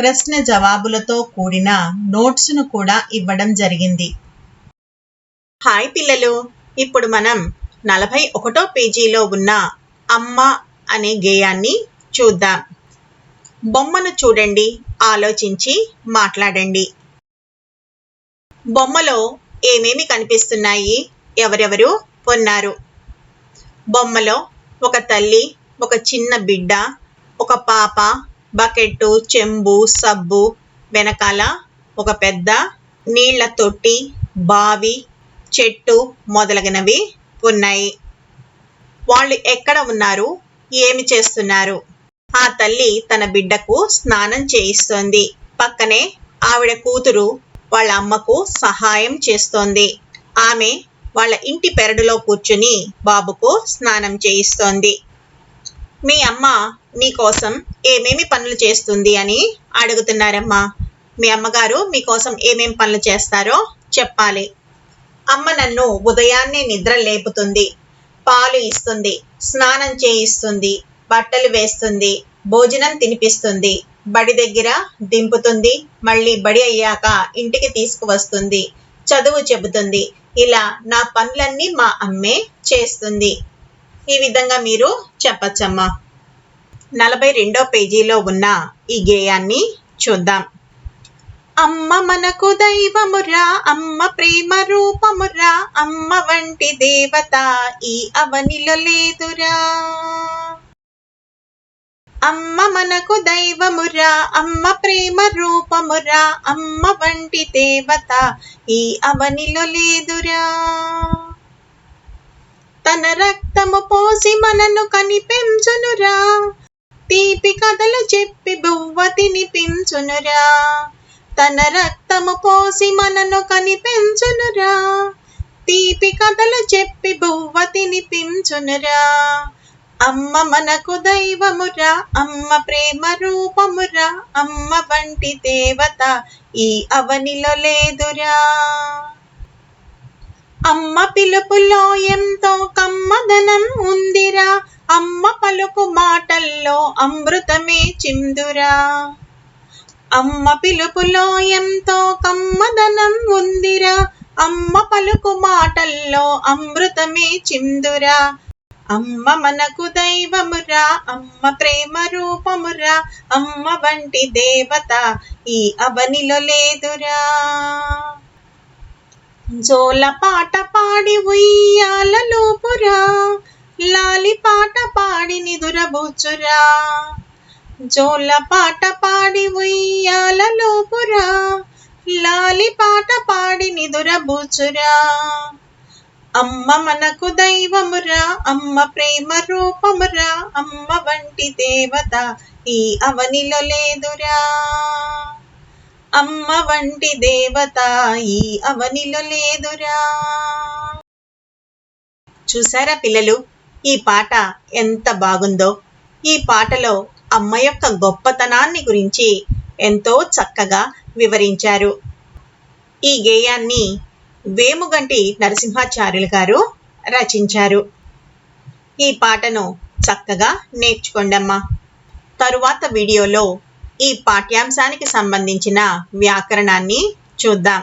ప్రశ్న జవాబులతో కూడిన నోట్స్ను కూడా ఇవ్వడం జరిగింది. హాయ్ పిల్లలు! ఇప్పుడు మనం నలభై ఒకటో పేజీలో ఉన్న అమ్మ అనే గేయాన్ని చూద్దాం. బొమ్మను చూడండి ఆలోచించి మాట్లాడండి. బొమ్మలో ఏమేమి కనిపిస్తున్నాయి? ఎవరెవరు ఉన్నారు? బొమ్మలో ఒక తల్లి ఒక చిన్న బిడ్డ ఒక పాప బకెట్టు చెంబు సబ్బు వెనకాల ఒక పెద్ద నీళ్ళ తొట్టి బావి చెట్టు మొదలగునవి ఉన్నాయి. వాళ్ళు ఎక్కడ ఉన్నారు? ఏమి చేస్తున్నారు? ఆ తల్లి తన బిడ్డకు స్నానం చేయిస్తోంది. పక్కనే ఆవిడ కూతురు వాళ్ళ అమ్మకు సహాయం చేస్తోంది. ఆమె వాళ్ళ ఇంటి పెరడులో కూర్చుని బాబుకు స్నానం చేయిస్తోంది. మీ అమ్మ మీకోసం ఏమేమి పనులు చేస్తుంది అని అడుగుతున్నారమ్మా. మీ అమ్మగారు మీకోసం ఏమేం పనులు చేస్తారో చెప్పాలి. అమ్మ నన్ను ఉదయాన్నే నిద్ర లేపుతుంది పాలు ఇస్తుంది స్నానం చేయిస్తుంది బట్టలు వేస్తుంది భోజనం తినిపిస్తుంది బడి దగ్గర దింపుతుంది మళ్ళీ బడి అయ్యాక ఇంటికి తీసుకువస్తుంది చదువు చెబుతుంది ఇలా నా పనులన్నీ మా అమ్మే చేస్తుంది. ఈ విధంగా మీరు చెప్పచ్చమ్మా. నలభై రెండో పేజీలో ఉన్న ఈ గేయాన్ని చూద్దాం. అమ్మ మనకు దైవమురా అమ్మ ప్రేమ రూపమురా అమ్మ వంటి దేవత ఈ అవనిలో లేదురా. అమ్మ మనకు దైవమురా అమ్మ ప్రేమ రూపమురా అమ్మ వంటి దేవత ఈ అవనిలో లేదురా. తన రక్తము పోసి మనను కనిపించునురా. తీపి కథలు చెప్పి బువ్వ తినిపించునురా. తన రక్తము పోసి మనను కనిపించునురా. తీపి కథలు చెప్పి బువ్వ తినిపించునురా. అమ్మ మనకు దైవమురా అమ్మ ప్రేమ రూపమురా అమ్మ వంటి దేవత ఈ అవనిలో లేదురా. అమ్మ పిలుపులో ఎంతో కమ్మదనం ఉందిరా. అమ్మ పలుకు మాటల్లో అమృతమే చిందురా. అమ్మ పిలుపులో ఎంతో కమ్మదనం ఉందిరా. అమ్మ పలుకు మాటల్లో అమృతమే చిందురా. అమ్మ మనకు దైవమురా అమ్మ ప్రేమ రూపమురా అమ్మ వంటి దేవత ఈ అవనిలో లేదురా. జోల పాట పాడి ఉయ్యాలలోపురా లాలి పాట పాడి నిదురబోచురా. జోల పాట పాడి ఉయ్యాలలోపురా లాలి పాట పాడి నిదురబోచురా. అమ్మ మనకు దైవమురా అమ్మ ప్రేమ రూపమురా అమ్మ వంటి దేవత ఈ అవనిలో లేదురా. అమ్మ వంటి దేవత ఈ అవనిలో లేదురా. చూసారా పిల్లలు? ఈ పాట ఎంత బాగుందో. ఈ పాటలో అమ్మ యొక్క గొప్పతనాన్ని గురించి ఎంతో చక్కగా వివరించారు. ఈ గేయాన్ని వేముగంటి నరసింహాచార్యులు గారు రచించారు. ఈ పాటను చక్కగా నేర్చుకోండమ్మా. తరువాత వీడియోలో ఈ పాఠ్యాంశానికి సంబంధించిన వ్యాకరణాన్ని చూద్దాం.